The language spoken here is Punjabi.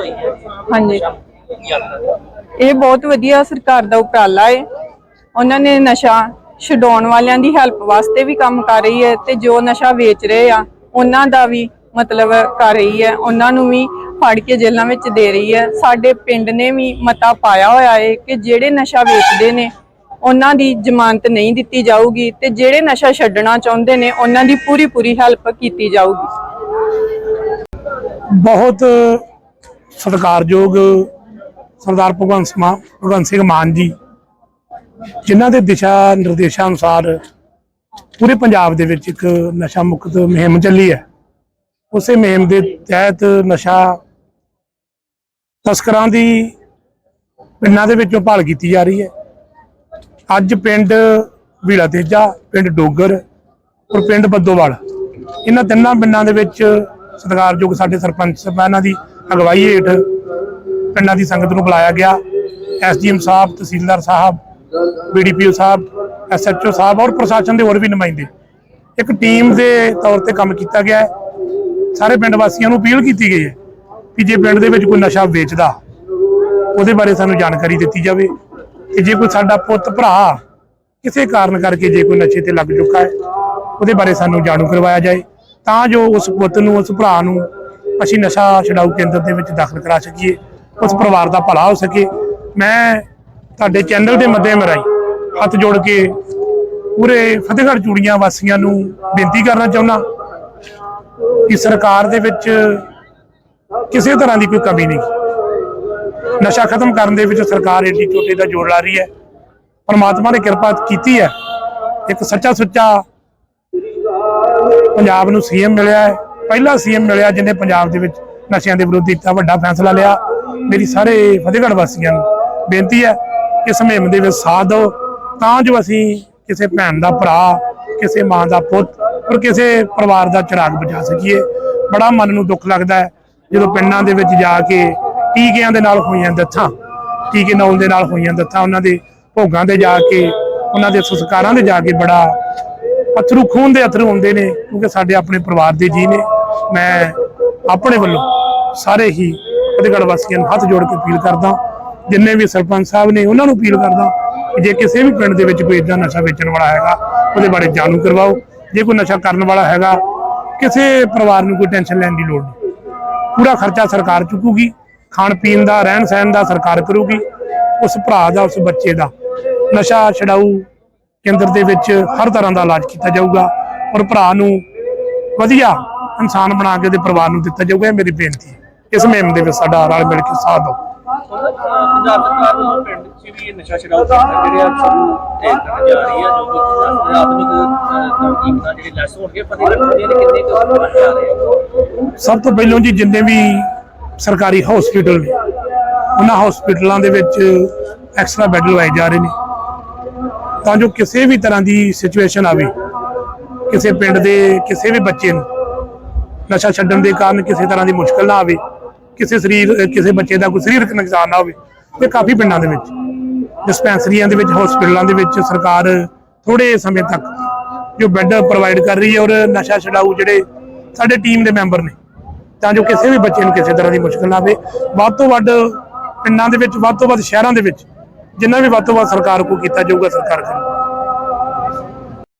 ਹੋਈ ਹੈ ਹਾਂਜੀ। ਇਹ ਬਹੁਤ ਵਧੀਆ ਸਰਕਾਰ ਦਾ ਉਪਰਾਲਾ ਹੈ ਉਹਨਾਂ ਨੇ ਨਸ਼ਾ ਛਡਾਉਣ ਵਾਲਿਆਂ ਦੀ ਹੈਲਪ ਵਾਸਤੇ ਵੀ ਕੰਮ ਕਰ ਰਹੀ ਹੈ ਤੇ ਜੋ ਨਸ਼ਾ ਵੇਚ ਰਹੇ ਆ, ਉਹਨਾਂ ਦਾ ਵੀ ਮਤਲਬ ਕਰ ਰਹੀ ਹੈ। ਉਹਨਾਂ ਨੂੰ ਵੀ ਫੜ ਕੇ ਜੇਲ੍ਹਾਂ ਵਿੱਚ ਦੇ ਰਹੀ ਹੈ। ਸਾਡੇ ਪਿੰਡ ਨੇ ਵੀ ਮਤਾ ਪਾਇਆ ਹੋਇਆ ਹੈ ਕਿ ਜਿਹੜੇ ਨਸ਼ਾ ਵੇਚਦੇ ਨੇ, ਉਹਨਾਂ ਦੀ ਜ਼ਮਾਨਤ ਨਹੀਂ ਦਿੱਤੀ ਜਾਊਗੀ ਤੇ ਜਿਹੜੇ ਨਸ਼ਾ ਛੱਡਣਾ ਚਾਹੁੰਦੇ ਨੇ, ਉਹਨਾਂ ਦੀ ਪੂਰੀ ਪੂਰੀ ਹੈਲਪ ਕੀਤੀ ਜਾਊਗੀ। ਬਹੁਤ ਸਤਿਕਾਰਯੋਗ ਸਰਦਾਰ ਭਗਵੰਤ ਮਾਨ ਭਗਵੰਤ ਸਿੰਘ ਮਾਨ ਜੀ, ਜਿਨ੍ਹਾਂ ਦੇ ਦਿਸ਼ਾ ਨਿਰਦੇਸ਼ਾਂ ਅਨੁਸਾਰ ਪੂਰੇ ਪੰਜਾਬ ਦੇ ਵਿੱਚ ਇੱਕ ਨਸ਼ਾ ਮੁਕਤ ਮੁਹਿੰਮ ਚੱਲੀ ਹੈ। ਉਸੇ ਮੁਹਿੰਮ ਦੇ ਤਹਿਤ ਨਸ਼ਾ ਤਸਕਰਾਂ ਦੀ ਪਿੰਡਾਂ ਦੇ ਵਿੱਚੋਂ ਭਾਲ ਕੀਤੀ ਜਾ ਰਹੀ ਹੈ। ਅੱਜ ਪਿੰਡ ਵੀੜਾ ਤੇਜਾ, ਪਿੰਡ ਡੋਗਰ ਔਰ ਪਿੰਡ ਬੱਦੋਵਾਲ, ਇਹਨਾਂ ਤਿੰਨਾਂ ਪਿੰਡਾਂ ਦੇ ਵਿੱਚ ਸਤਿਕਾਰਯੋਗ ਸਾਡੇ ਸਰਪੰਚ ਸਾਹਿਬਾਨਾਂ ਦੀ ਅਗਵਾਈ ਹੇਠ ਪਿੰਡਾਂ ਦੀ ਸੰਗਤ ਨੂੰ ਬੁਲਾਇਆ ਗਿਆ। ਐਸਡੀਐਮ ਸਾਹਿਬ, ਤਹਿਸੀਲਦਾਰ ਸਾਹਿਬ ਬੀਡੀਪੀਓ ਸਾਹਿਬ ਐਸਐਚਓ ਸਾਹਿਬ ਔਰ ਪ੍ਰਸ਼ਾਸਨ ਦੇ ਹੋਰ ਵੀ ਨੁਮਾਇੰਦੇ। ਇੱਕ ਟੀਮ ਦੇ ਤੌਰ ਤੇ ਕੰਮ ਕੀਤਾ ਗਿਆ। ਹੈ ਸਾਰੇ ਪਿੰਡ ਵਾਸੀਆਂ ਨੂੰ ਅਪੀਲ ਕੀਤੀ ਗਈ ਹੈ ਕਿ ਜੇ ਪਿੰਡ ਦੇ ਵਿੱਚ ਕੋਈ ਨਸ਼ਾ ਵੇਚਦਾ, ਉਹਦੇ ਬਾਰੇ ਸਾਨੂੰ ਜਾਣਕਾਰੀ ਦਿੱਤੀ ਜਾਵੇ। ਕਿ ਜੇ ਕੋਈ ਸਾਡਾ ਪੁੱਤ, ਭਰਾ ਕਿਸੇ ਕਾਰਨ ਕਰਕੇ ਜੇ ਕੋਈ ਨਸ਼ੇ ਤੇ ਲੱਗ ਚੁੱਕਾ ਹੈ, ਉਹਦੇ ਬਾਰੇ ਸਾਨੂੰ ਜਾਣੂ ਕਰਵਾਇਆ ਜਾਏ। ਤਾਂ ਜੋ ਉਸ ਪੁੱਤ ਨੂੰ, ਉਸ ਭਰਾ ਨੂੰ ਅਸੀਂ ਨਸ਼ਾ ਛਡਾਊ ਕੇਂਦਰ ਦੇ ਵਿੱਚ ਦਾਖਲ ਕਰਾ ਸਕੀਏ, ਉਸ ਪਰਿਵਾਰ ਦਾ ਭਲਾ ਹੋ ਸਕੇ। ਮੈਂ ਤੁਹਾਡੇ ਚੈਨਲ ਦੇ ਮਾਧਿਅਮ ਰਾਹੀਂ ਹੱਥ ਜੋੜ ਕੇ ਪੂਰੇ ਫਤਿਹਗੜ੍ਹ ਚੂੜੀਆਂ ਵਾਸੀਆਂ ਨੂੰ ਬੇਨਤੀ ਕਰਨਾ ਚਾਹੁੰਦਾ ਕਿ ਸਰਕਾਰ ਦੇ ਵਿੱਚ ਕਿਸੇ ਤਰ੍ਹਾਂ ਦੀ ਕੋਈ ਕਮੀ ਨਹੀਂ। ਨਸ਼ਾ ਖਤਮ ਕਰਨ ਦੇ ਵਿੱਚ ਸਰਕਾਰ ਏਡੀ ਚੋਟੀ ਦਾ ਜ਼ੋਰ ਲਾ ਰਹੀ ਹੈ। ਪਰਮਾਤਮਾ ਨੇ ਕਿਰਪਾ ਕੀਤੀ ਹੈ। ਇੱਕ ਸੱਚਾ ਸੁੱਚਾ ਪੰਜਾਬ ਨੂੰ ਸੀਐਮ ਮਿਲਿਆ ਹੈ। ਪਹਿਲਾ ਸੀਐਮ ਮਿਲਿਆ ਜਿਹਨੇ ਪੰਜਾਬ ਦੇ ਵਿੱਚ ਨਸ਼ਿਆਂ ਦੇ ਵਿਰੁੱਧ ਦਿੱਤਾ ਵੱਡਾ ਫੈਸਲਾ ਲਿਆ। ਮੇਰੀ ਸਾਰੇ ਫਤਿਹਗੜ੍ਹ ਵਾਸੀਆਂ ਨੂੰ ਬੇਨਤੀ ਹੈ ਇਸ ਮੁਹਿੰਮ ਦੇ ਵਿੱਚ ਸਾਥ ਦਿਓ। ਤਾਂ ਜੋ ਅਸੀਂ ਕਿਸੇ ਭੈਣ ਦਾ ਭਰਾ, ਕਿਸੇ ਮਾਂ ਦਾ ਪੁੱਤ ਔਰ ਕਿਸੇ ਪਰਿਵਾਰ ਦਾ ਚਿਰਾਗ ਬਚਾ ਸਕੀਏ। ਬੜਾ ਮਨ ਨੂੰ ਦੁੱਖ ਲੱਗਦਾ ਹੈ ਜਦੋਂ ਪਿੰਡਾਂ ਦੇ ਵਿੱਚ ਜਾ ਕੇ ਟੀਕਿਆਂ ਦੇ ਨਾਲ ਹੋਈਆਂ ਦੱਥਾਂ, ਟੀਕੇ ਨਾਉਣ ਦੇ ਨਾਲ ਹੋਈਆਂ ਦੱਥਾਂ, ਉਹਨਾਂ ਦੇ ਭੋਗਾਂ ਤੇ ਜਾ ਕੇ, ਉਹਨਾਂ ਦੇ ਸੰਸਕਾਰਾਂ ਤੇ ਜਾ ਕੇ ਬੜਾ ਅਥਰੂ, ਖੂਨ ਦੇ ਅਥਰੂ ਹੁੰਦੇ ਨੇ ਕਿਉਂਕਿ ਸਾਡੇ ਆਪਣੇ ਪਰਿਵਾਰ ਦੇ ਜੀ ਨੇ। ਮੈਂ ਆਪਣੇ ਵੱਲੋਂ ਸਾਰੇ ਹੀ ਫਤਿਹਗੜ੍ਹ ਵਾਸੀਆਂ ਨੂੰ ਹੱਥ ਜੋੜ ਕੇ ਅਪੀਲ ਕਰਦਾ ਜਿੰਨੇ ਵੀ ਸਰਪੰਚ ਸਾਹਿਬ ਨੇ ਉਹਨਾਂ ਨੂੰ ਅਪੀਲ ਕਰਦਾ ਕਿ ਜੇ ਕਿਸੇ ਵੀ ਪਿੰਡ ਦੇ ਵਿੱਚ ਕੋਈ ਇਦਾਂ ਨਸ਼ਾ ਵੇਚਣ ਵਾਲਾ ਹੈਗਾ, ਉਹਦੇ ਬਾਰੇ ਜਾਣੂ ਕਰਵਾਓ। ਜੇ ਕੋਈ ਨਸ਼ਾ ਕਰਨ ਵਾਲਾ ਹੈਗਾ, ਕਿਸੇ ਪਰਿਵਾਰ ਨੂੰ ਕੋਈ ਟੈਨਸ਼ਨ ਲੈਣ ਦੀ ਲੋੜ ਨਹੀਂ। ਪੂਰਾ ਖਰਚਾ ਸਰਕਾਰ ਚੁੱਕੂਗੀ, ਖਾਣ ਪੀਣ ਦਾ, ਰਹਿਣ ਸਹਿਣ ਦਾ ਸਰਕਾਰ ਕਰੂਗੀ। ਉਸ ਭਰਾ ਦਾ, ਉਸ ਬੱਚੇ ਦਾ ਨਸ਼ਾ ਛਡਾਊ ਕੇਂਦਰ ਦੇ ਵਿੱਚ ਹਰ ਤਰ੍ਹਾਂ ਦਾ ਇਲਾਜ ਕੀਤਾ ਜਾਊਗਾ ਔਰ ਭਰਾ ਨੂੰ ਵਧੀਆ ਇਨਸਾਨ ਬਣਾ ਕੇ ਉਹਦੇ ਪਰਿਵਾਰ ਨੂੰ ਦਿੱਤਾ ਜਾਊਗਾ, ਇਹ ਮੇਰੀ ਬੇਨਤੀ ਹੈ। ਇਸ ਮੁਹਿੰਮ ਦੇ ਵਿੱਚ ਸਾਡਾ ਰਲ ਮਿਲ ਕੇ ਸਾਥ ਦਿਓ। ਪੰਜਾਬ ਸਰਕਾਰ ਵੱਲੋਂ ਪਿੰਡ 'ਚ ਵੀ ਨਸ਼ਾ ਛਡਾਊ ਜਿਹੜੇ ਆ ਸ਼ੁਰੂ ਤੇ ਜਾ ਰਹੀ ਹੈ ਜੋ ਕਿ ਆਧੁਨਿਕ ਤਕਨੀਕ ਜਿਹੜੇ ਲੈਸ ਹੋਣਗੇ ਫਤਿਹਗੜ੍ਹ ਚੂੜੀਆਂ ਦੇ ਕਿੰਨੇ ਕੁ ਸਭ ਤੋਂ ਪਹਿਲਾਂ ਜੀ, ਜਿੰਨੇ ਵੀ ਸਰਕਾਰੀ ਹਸਪੀਟਲ ਨੇ, ਉਹਨਾਂ ਹਸਪੀਟਲਾਂ ਦੇ ਵਿੱਚ ਐਕਸਟਰਾ ਬੈੱਡ ਲਵਾਏ ਜਾ ਰਹੇ ਨੇ। ਤਾਂ ਜੋ ਕਿਸੇ ਵੀ ਤਰ੍ਹਾਂ ਦੀ ਸਿਚੁਏਸ਼ਨ ਆਵੇ, ਕਿਸੇ ਪਿੰਡ ਦੇ ਕਿਸੇ ਵੀ ਬੱਚੇ ਨੂੰ ਨਸ਼ਾ ਛੱਡਣ ਦੇ ਕਾਰਨ ਕਿਸੇ ਤਰ੍ਹਾਂ ਦੀ ਮੁਸ਼ਕਲ ਨਾ ਆਵੇ, ਕਿਸੇ ਸਰੀਰ, ਕਿਸੇ ਬੱਚੇ ਦਾ ਕੋਈ ਸਰੀਰਕ ਨੁਕਸਾਨ ਨਾ ਹੋਵੇ, ਤੇ ਕਾਫੀ ਪਿੰਡਾਂ ਦੇ ਵਿੱਚ ਡਿਸਪੈਂਸਰੀਆਂ ਦੇ ਵਿੱਚ ਹਸਪੀਟਲਾਂ ਦੇ ਵਿੱਚ ਸਰਕਾਰ ਥੋੜੇ ਸਮੇਂ ਤੱਕ ਜੋ ਬੈੱਡ ਪ੍ਰੋਵਾਈਡ ਕਰ ਰਹੀ ਹੈ ਔਰ ਨਸ਼ਾ ਛਡਾਊ ਜਿਹੜੇ ਸਾਡੇ ਟੀਮ ਦੇ ਮੈਂਬਰ ਨੇ, ਤਾਂ ਜੋ ਕਿਸੇ ਵੀ ਬੱਚੇ ਨੂੰ ਕਿਸੇ ਤਰ੍ਹਾਂ ਦੀ ਮੁਸ਼ਕਲ ਨਾ ਆਵੇ, ਵੱਧ ਤੋਂ ਵੱਧ ਪਿੰਡਾਂ ਦੇ ਵਿੱਚ, ਵੱਧ ਤੋਂ ਵੱਧ ਸ਼ਹਿਰਾਂ ਦੇ ਵਿੱਚ, ਜਿੰਨਾ ਵੀ ਵੱਧ ਤੋਂ ਵੱਧ ਸਰਕਾਰ ਕੋ ਕੀਤਾ ਜਾਊਗਾ, ਸਰਕਾਰ ਕਰੇ